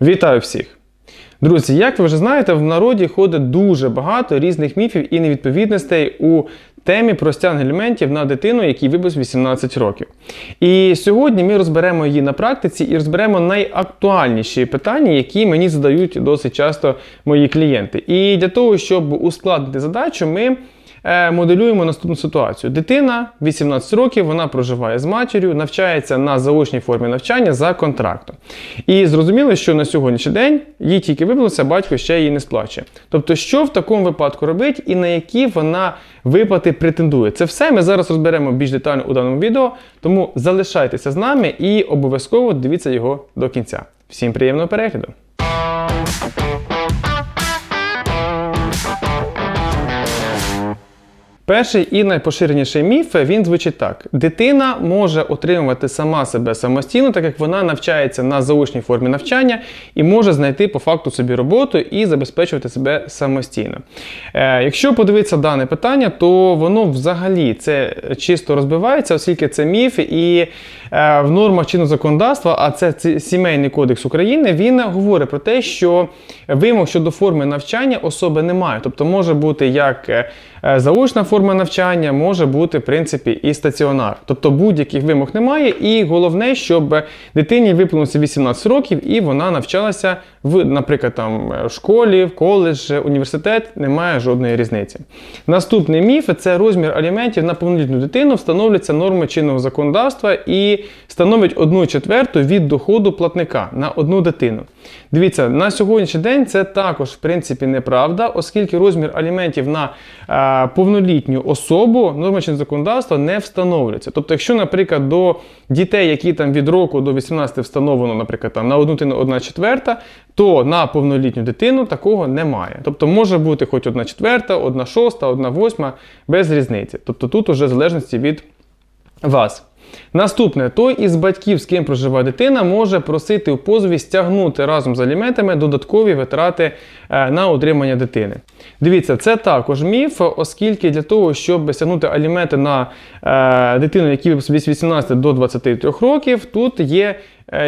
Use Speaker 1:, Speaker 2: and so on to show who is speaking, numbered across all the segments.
Speaker 1: Вітаю всіх! Друзі, як ви вже знаєте, в народі ходить дуже багато різних міфів і невідповідностей у темі про стягнення аліментів на дитину, якій вибув 18 років. І сьогодні ми розберемо її на практиці і розберемо найактуальніші питання, які мені задають досить часто мої клієнти. І для того, щоб ускладнити задачу, ми моделюємо наступну ситуацію. Дитина 18 років, вона проживає з матір'ю, навчається на заочній формі навчання за контрактом. І зрозуміло, що на сьогоднішній день їй тільки виплатився, батько ще її не сплачує. Тобто, що в такому випадку робить і на які вона виплати претендує. Це все ми зараз розберемо більш детально у даному відео, тому залишайтеся з нами і обов'язково дивіться його до кінця. Всім приємного перегляду! Перший і найпоширеніший міф він звучить так: дитина може отримувати сама себе самостійно, так як вона навчається на заочній формі навчання і може знайти по факту собі роботу і забезпечувати себе самостійно. Е, якщо подивитися дане питання, то воно взагалі це чисто розбивається, оскільки це міф, і е, в нормах чинного законодавства, а це, сімейний кодекс України, він говорить про те, що вимог щодо форми навчання особи немає. Тобто може бути як е, заочна форма навчання, може бути, в принципі, і стаціонар. Тобто будь-яких вимог немає, і головне, щоб дитині виповнилося 18 років і вона навчалася в, наприклад, там в школі, в коледж, університет, немає жодної різниці. Наступний міф це розмір аліментів на повнолітню дитину, встановлюється норми чинного законодавства і становить 1 четверту від доходу платника на одну дитину. Дивіться, на сьогоднішній день це також, в принципі, неправда, оскільки розмір аліментів на е, повнолітню особу норми чинного законодавства не встановлюється. Тобто, якщо, наприклад, до дітей, які там від року до 18 встановлено, наприклад, там, на одну дитину 1 четверта, то на повнолітню дитину такого немає. Тобто може бути хоч 1 четверта, 1 шоста, 1 восьма, без різниці. Тобто тут уже в залежності від вас. Наступне, той із батьків, з ким проживає дитина, може просити у позові стягнути разом з аліментами додаткові витрати е, на утримання дитини. Дивіться, це також міф, оскільки для того, щоб стягнути аліменти на дитину, дитину, собі з 18 до 23 років, тут є е,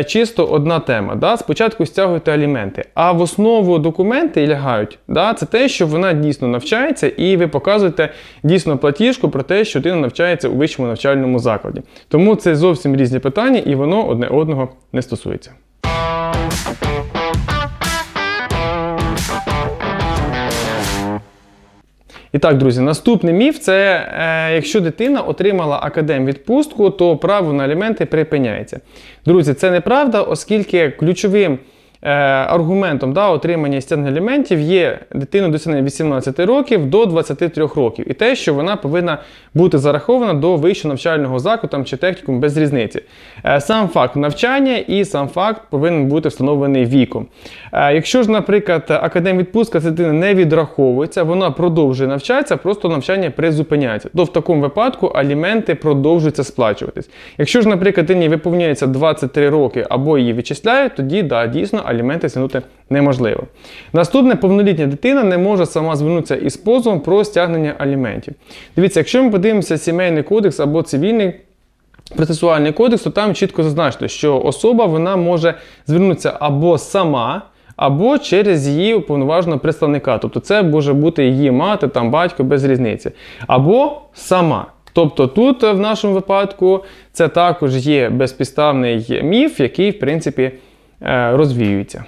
Speaker 1: чисто одна тема. Да? Спочатку стягуєте аліменти, а в основу документи лягають. Да? Це те, що вона дійсно навчається, і ви показуєте дійсно платіжку про те, що дитина навчається у вищому навчальному закладі. Тому це зовсім різні питання, і воно одне одного не стосується. І так, друзі, наступний міф це е, якщо дитина отримала академ-відпустку, то право на аліменти припиняється. Друзі, це неправда, оскільки ключовим аргументом да, отримання стягнення аліментів є дитина досягнення 18 років до 23 років. І те, що вона повинна бути зарахована до вищого навчального закладу чи технікум без різниці. Е, сам факт навчання і сам факт повинен бути встановлений віком. Е, якщо ж, наприклад, академ-відпустка це дитина не відраховується, вона продовжує навчатися, просто навчання призупиняється. То в такому випадку аліменти продовжуються сплачуватись. Якщо ж, наприклад, дитині виповняється 23 роки або її відчисляють, тоді да, дійсно аліменти стягнути неможливо. Наступне повнолітня дитина не може сама звернутися із позовом про стягнення аліментів. Дивіться, якщо ми подивимося сімейний кодекс або цивільний. Процесуальний кодекс, то там чітко зазначено, що особа вона може звернутися або сама, або через її уповноваженого представника. Тобто це може бути її мати, там батько без різниці. Або сама. Тобто тут в нашому випадку це також є безпідставний міф, який, в принципі, е, розвіюється.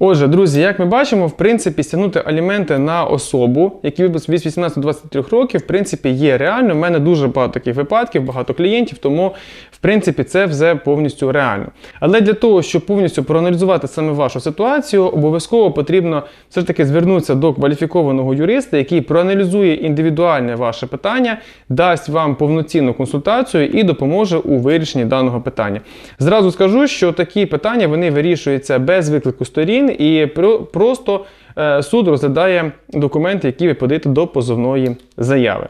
Speaker 1: Отже, друзі, як ми бачимо, в принципі, стягнути аліменти на особу, які з 18 23 років, в принципі, є реально. У мене дуже багато таких випадків, багато клієнтів, тому, в принципі, це все повністю реально. Але для того, щоб повністю проаналізувати саме вашу ситуацію, обов'язково потрібно все ж таки звернутися до кваліфікованого юриста, який проаналізує індивідуальне ваше питання, дасть вам повноцінну консультацію і допоможе у вирішенні даного питання. Зразу скажу, що такі питання вони вирішуються без виклику сторін і просто суд розглядає документи, які ви подаєте до позовної заяви.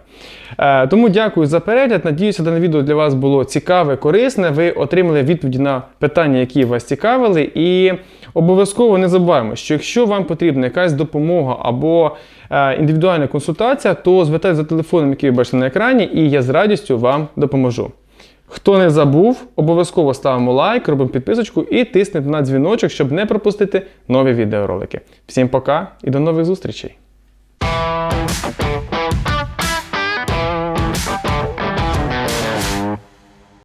Speaker 1: Е, Тому дякую за перегляд. Надіюся, дане відео для вас було цікаве, корисне. Ви отримали відповіді на питання, які вас цікавили. І обов'язково не забуваємо, що якщо вам потрібна якась допомога або е, індивідуальна консультація, то звертайтеся за телефоном, який ви бачите на екрані, і я з радістю вам допоможу. Хто не забув, обов'язково ставимо лайк, робимо підписочку і тиснемо на дзвіночок, щоб не пропустити нові відеоролики. Всім пока і до нових зустрічей!